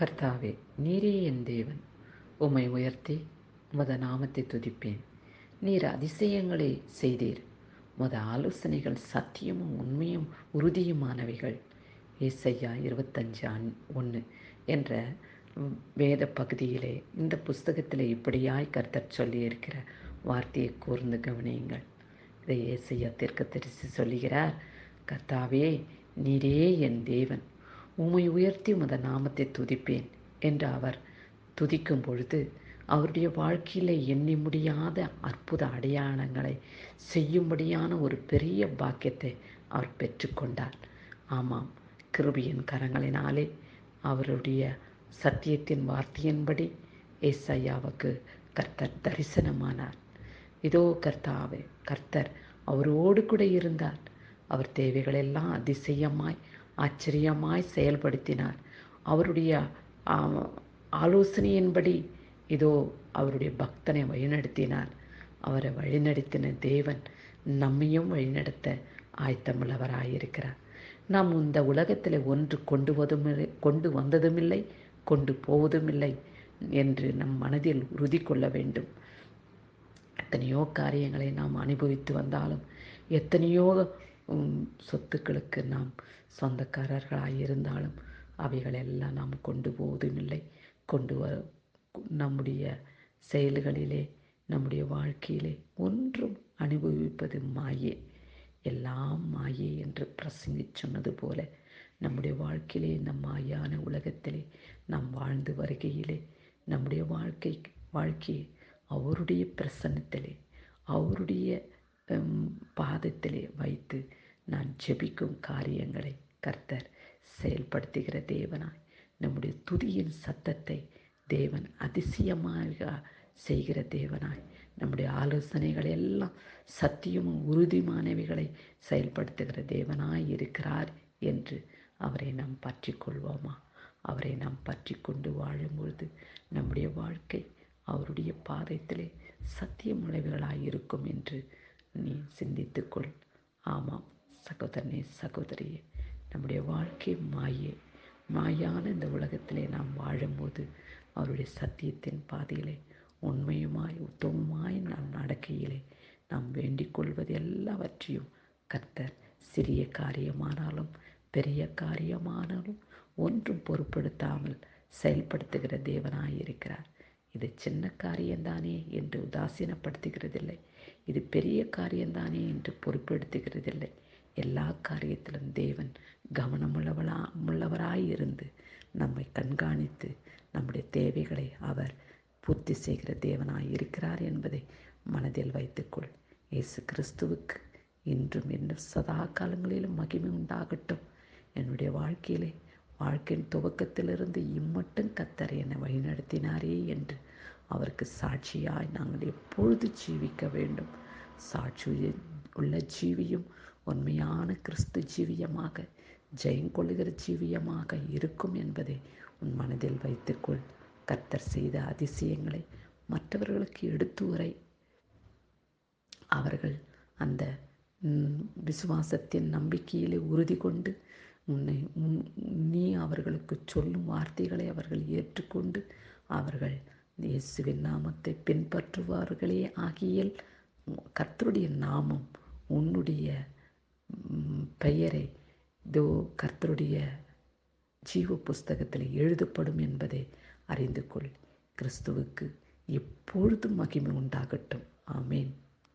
கர்த்தாவே நீரே என் தேவன். உம்மை உயர்த்தி உமது நாமத்தை துதிப்பேன். நீர் அதிசயங்களை செய்தீர். உமது ஆலோசனைகள் சத்தியமும் உண்மையும் உறுதியுமானவைகள். ஏசையா இருபத்தஞ்சு அன் ஒன்று என்ற வேத பகுதியிலே இந்த புஸ்தகத்தில் இப்படியாய் கர்த்தர் சொல்லியிருக்கிற வார்த்தையை கூர்ந்து கவனியுங்கள். இதை ஏசையா தீர்க்கதரிசி சொல்லுகிறார் கர்த்தாவே நீரே என் தேவன். உம்மை உயர்த்தி உமது நாமத்தை துதிப்பேன் என்று அவர் துதிக்கும் பொழுது அவருடைய வாழ்க்கையில் எண்ணி முடியாத அற்புத அடையாளங்களை செய்யும்படியான ஒரு பெரிய பாக்கியத்தை அவர் பெற்றுக்கொண்டார். ஆமாம் கிருபியின் கரங்களினாலே அவருடைய சத்தியத்தின் வார்த்தையின்படி ஏசையாவுக்கு கர்த்தர் தரிசனமானார். இதோ கர்த்தாவே கர்த்தர் அவரோடு கூட இருந்தார். அவர் தேவைகளெல்லாம் அதிசயமாய் ஆச்சரியமாய் செயல்படுத்தினார். அவருடைய ஆலோசனையின்படி இதோ அவருடைய பக்தனை வழிநடத்தினார். அவரை வழிநடத்தின தேவன் நம்மையும் வழிநடத்த ஆயத்தமுள்ளவராயிருக்கிறார். நாம் இந்த உலகத்தில் ஒன்று கொண்டு வதுமில்லை கொண்டு வந்ததுமில்லை கொண்டு போவதுமில்லை என்று நம் மனதில் உறுதி கொள்ள வேண்டும். எத்தனையோ காரியங்களை நாம் அனுபவித்து வந்தாலும் எத்தனையோ சொத்துக்களுக்கு நாம் சொந்தக்காரர்களாக இருந்தாலும் அவைகளெல்லாம் நாம் கொண்டு போவதுமில்லை கொண்டு வர நம்முடைய செயல்களிலே நம்முடைய வாழ்க்கையிலே ஒன்றும் அனுபவிப்பது மாயே. எல்லாம் மாயே என்று பிரசங்கி சொன்னது போல நம்முடைய வாழ்க்கையிலே இந்த மாயான உலகத்திலே நாம் வாழ்ந்து வருகையிலே நம்முடைய வாழ்க்கை வாழ்க்கையை அவருடைய பிரசன்னத்திலே அவருடைய பாதத்திலே வைத்து நான் ஜெபிக்கும் காரியங்களை கர்த்தர் செயல்படுத்துகிற தேவனாய். நம்முடைய துதியின் சத்தத்தை தேவன் அதிசயமாக செய்கிற தேவனாய். நம்முடைய ஆலோசனைகள் எல்லாம் சத்தியமும் உறுதிமானவைகளை செயல்படுத்துகிற தேவனாய் இருக்கிறார் என்று அவரை நாம் பற்றி கொள்வோமா அவரை நாம் பற்றி கொண்டு வாழும்பொழுது நம்முடைய வாழ்க்கை அவருடைய பாதத்திலே சத்தியமுள்ளவைகளாய் இருக்கும் என்று நீ சிந்தித்துக்கொள். ஆமாம். சகோதரனே சகோதரியே நம்முடைய வாழ்க்கை மாயே. மாயான இந்த உலகத்திலே நாம் வாழும்போது அவருடைய சத்தியத்தின் பாதையிலே உண்மையுமாய் உத்தமமாய் நாம் நடக்கையிலே நாம் வேண்டிக் கொள்வது எல்லாவற்றையும் கர்த்தர் சிறிய காரியமானாலும் பெரிய காரியமானாலும் ஒன்றும் பொருட்படுத்தாமல் செயல்படுத்துகிற தேவனாயிருக்கிறார். இது சின்ன காரியம்தானே என்று உதாசீனப்படுத்துகிறதில்லை. இது பெரிய காரியம்தானே என்று பொறுப்பெடுத்துகிறதில்லை எல்லா காரியத்திலும் தேவன் கவனமுள்ளவளா உள்ளவராய் இருந்து நம்மை கண்காணித்து நம்முடைய தேவைகளை அவர் பூர்த்தி செய்கிற தேவனாய் இருக்கிறார் என்பதை மனதில் வைத்துக்கொள். இயேசு கிறிஸ்துவுக்கு இன்றும் இன்னும் சதா காலங்களிலும் மகிமை உண்டாகட்டும். என்னுடைய வாழ்க்கையிலே வாழ்க்கையின் துவக்கத்திலிருந்து இம்மட்டும் கத்தர் என்னை வழிநடத்தினாரே என்று அவருக்கு சாட்சியாய் நாங்கள் எப்பொழுது ஜீவிக்க வேண்டும்? சாட்சி உள்ள ஜீவியும் உண்மையான கிறிஸ்து ஜீவியமாக ஜெயங்கொள்ளுகிற ஜீவியமாக இருக்கும் என்பதை உன் மனதில் வைத்துக்கொள். கர்த்தர் செய்த அதிசயங்களை மற்றவர்களுக்கு எடுத்து உரை. அவர்கள் அந்த விசுவாசத்தின் நம்பிக்கையிலே உறுதி கொண்டு உன்னை உன்- நீ அவர்களுக்கு சொல்லும் வார்த்தைகளை அவர்கள் ஏற்றுக்கொண்டு அவர்கள் இயேசுவின் நாமத்தை பின்பற்றுவார்களே ஆகியல் கர்த்தருடைய நாமம் உன்னுடைய பெயரை இதோ கர்த்தருடைய ஜீவ புஸ்தகத்தில் எழுதப்படும் என்பதை அறிந்து கொள். கிறிஸ்துவுக்கு எப்பொழுதும் மகிமை உண்டாகட்டும். ஆமேன்.